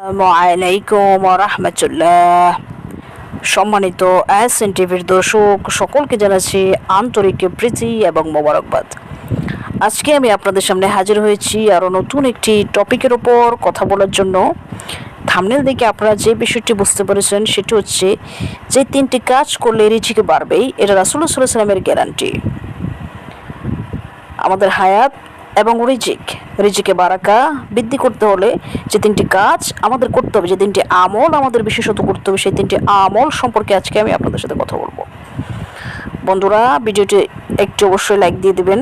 আলাইকুম রহমতুল্লাহ সম্মানিত এসএন টিভির দর্শক, সকলকে জানাচ্ছি আন্তরিক প্রীতি এবং মোবারকবাদ। আজকে আমি আপনাদের সামনে হাজির হয়েছি আরও নতুন একটি টপিকের ওপর কথা বলার জন্য। থামনেল দেখে আপনারা যে বিষয়টি বুঝতে পেরেছেন, সেটি হচ্ছে যে তিনটি কাজ করলে রিচিকে বাড়বেই, এটা রাসুল্লাহ সাল্লাহ সাল্লামের গ্যারান্টি। আমাদের হায়াত এবং রিজিক। রিজিকে বারাকা, বৃদ্ধি করতে হলে যে তিনটি কাজ আমাদের করতে হবে, যে তিনটি আমল আমাদের বিশেষত করতে হবে, সেই তিনটি আমল সম্পর্কে আজকে আমি আপনাদের সাথে কথা বলব। বন্ধুরা, ভিডিওটি একটু অবশ্যই লাইক দিয়ে দিবেন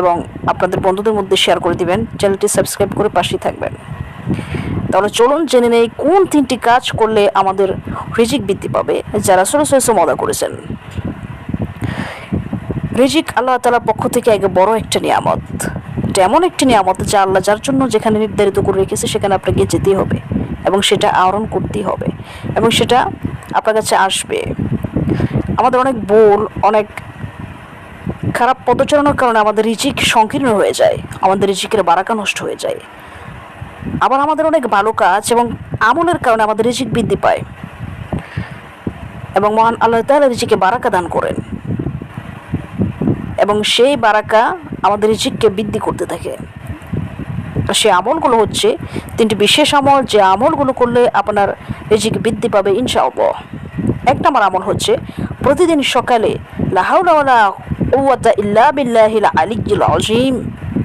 এবং আপনাদের বন্ধুদের মধ্যে শেয়ার করে দিবেন, চ্যানেলটি সাবস্ক্রাইব করে পাশেই থাকবেন। তাহলে চলুন জেনে নেই কোন তিনটি কাজ করলে আমাদের রিজিক বৃদ্ধি পাবে, যারা সরে সরে মজা করেছেন। রিজিক আল্লাহ তালার পক্ষ থেকে আগে বড় একটা নিয়ামত। এটা এমন একটি নিয়ামত যা আল্লাহ যার জন্য যেখানে নির্ধারিত করে রেখেছে, সেখানে আপনাকে যেতেই হবে এবং সেটা আহরণ করতেই হবে এবং সেটা আপনার কাছে আসবে। আমাদের অনেক ভুল, অনেক খারাপ পদচারণার কারণে আমাদের রিজিক সংকীর্ণ হয়ে যায়, আমাদের রিজিকের বারাকা নষ্ট হয়ে যায়। আবার আমাদের অনেক ভালো কাজ এবং আমলের কারণে আমাদের রিজিক বৃদ্ধি পায় এবং মহান আল্লাহ তাআলা রিজিকে বারাকা দান করেন। এবং সেই বারাকা আমাদের রিজিককে বৃদ্ধি করতে থাকে। সেই আমলগুলো হচ্ছে তিনটি বিশেষ আমল, যে আমলগুলো করলে আপনার রিজিক বৃদ্ধি পাবে ইনশাআল্লাহ। এক নম্বর আমল হচ্ছে প্রতিদিন সকালে লাহাউলা কুওয়াতা ইল্লা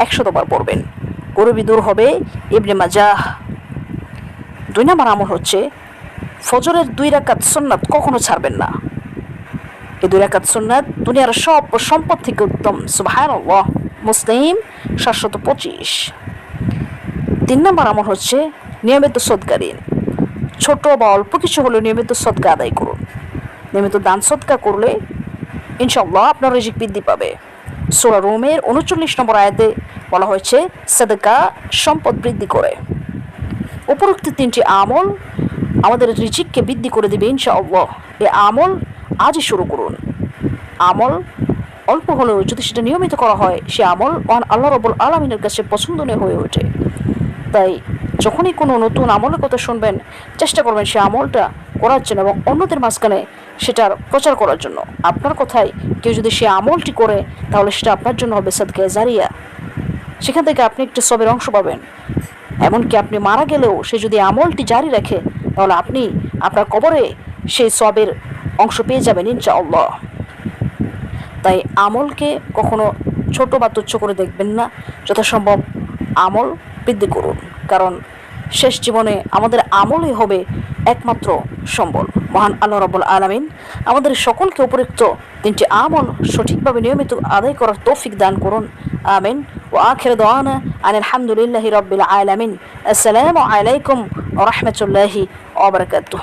একশতবার পড়বেন। গরবি দূর হবে ইবনে মাজাহ। দুই নম্বর আমল হচ্ছে ফজরের দুই রাকাত সুন্নাত কখনো ছাড়বেন না। এই দুই রাকাত সুন্নাত দুনিয়ার সব সম্পদ থেকে উত্তম, সুবহানাল্লাহ। মুসলিম সাতশত পঁচিশ। তিন নম্বর আমল হচ্ছে নিয়মিত সৎকারী ছোট বা অল্প কিছু হলেও নিয়মিত সৎকা আদায় করুন। নিয়মিত দান সৎকা করলে ইনশাল্লাহ আপনার রিজিক বৃদ্ধি পাবে। সোলা রোমের উনচল্লিশ নম্বর আয়াতে বলা হয়েছে, সাদকা সম্পদ বৃদ্ধি করে। উপরোক্ত তিনটি আমল আমাদের রিজিককে বৃদ্ধি করে দেবে ইনশাআল্লাহ। এই আমল আজই শুরু করুন। আমল অল্প হলেও যদি সেটা নিয়মিত করা হয়, সে আমল অন আল্লাহ রবুল আলমিনের কাছে পছন্দনীয় হয়ে ওঠে। তাই যখনই কোনো নতুন আমলের কথা শুনবেন, চেষ্টা করবেন সে আমলটা করার জন্য এবং অন্যদের মাঝখানে সেটার প্রচার করার জন্য। আপনার কথায় কেউ যদি সে আমলটি করে, তাহলে সেটা আপনার জন্য হবে সাদকে জারিয়া। সেখান থেকে আপনি একটু সবের অংশ পাবেন। এমনকি আপনি মারা গেলেও সে যদি আমলটি জারি রাখে, তাহলে আপনি আপনার কবরে সেই সবের অংশ পেয়ে যাবেন ইনশাআল্লাহ। তাই আমলকে কখনো ছোট বা তুচ্ছ করে দেখবেন না। যথাসম্ভব আমল বৃদ্ধি করুন, কারণ শেষ জীবনে আমাদের আমলই হবে একমাত্র সম্বল। মহান আল্লাহ রবুল আলমিন আমাদের সকলকে উপযুক্ত তিনটি আমল সঠিকভাবে নিয়মিত আদায় করার তৌফিক দান করুন। আমিন। ও আখের দোয়ানা আন আলহামদুলিল্লাহ রবিল আলমিন। আসসালামু আলাইকুম ও রহমতুল্লাহি ওবরাকাতুহ